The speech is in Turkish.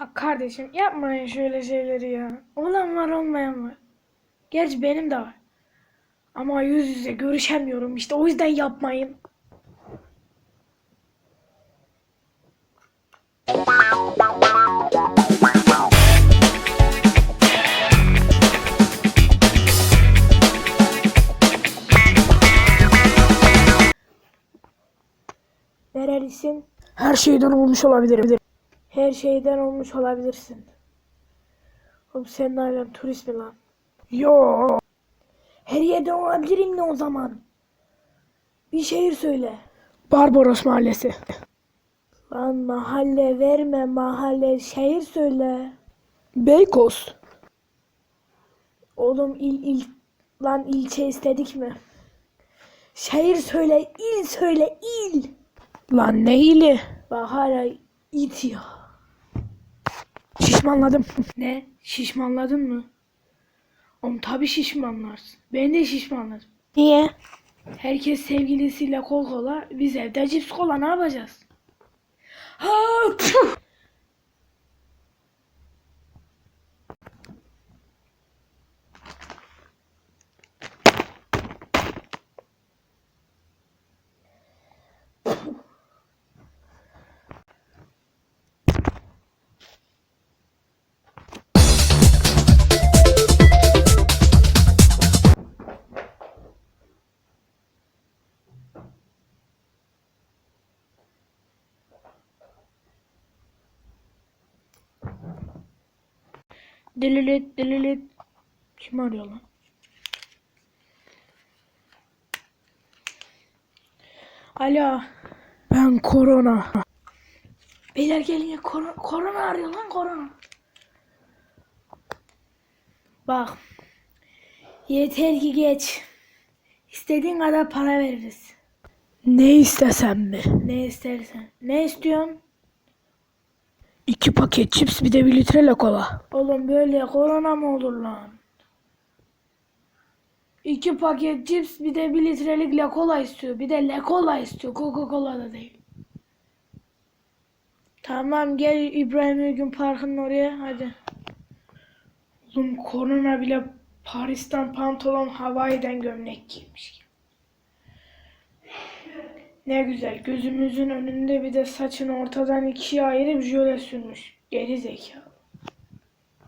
Ya kardeşim yapmayın şöyle şeyleri ya. Olan var olmayan var. Gerçi benim de var. Ama yüz yüze görüşemiyorum işte o yüzden yapmayın. Nerelisin? Her şeyden olmuş olabilirim. Her şeyden olmuş olabilirsin. Oğlum senin ailen turist mi lan? Yo. Her yerden olabilirim ne o zaman? Bir şehir söyle. Barbaros Mahallesi. Lan mahalle verme mahalle şehir söyle. Beykoz. Oğlum il il lan ilçe istedik mi? Şehir söyle, il söyle, il. Lan ne ili? Bak hala it ya. Şişmanladım. Ne? Şişmanladın mı? Oğlum tabii şişmanlarsın. Ben de şişmanladım. Niye? Herkes sevgilisiyle kol kola, biz evde cips kola ne yapacağız? Ha! Dililit dililit. Kim arıyor lan? Alo. Ben korona. Beyler gelin ya korona, korona arıyor lan korona. Bak. Yeter ki geç. İstediğin kadar para veririz. Ne istesem mi? Ne istersen. Ne istiyorsun? İki paket cips bir de bir litre kola. Oğlum böyle korona mı olur lan? İki paket cips bir de bir litrelik lekola istiyor. Bir de lekola istiyor. Coca Cola da değil. Tamam gel İbrahim Ülgün Parkı'nın oraya hadi. Oğlum korona bile Paris'ten pantolon Hawaii'den gömlek giymiş. Ne güzel gözümüzün önünde bir de saçını ortadan ikiye ayırıp jöle sürmüş. Geri zekalı.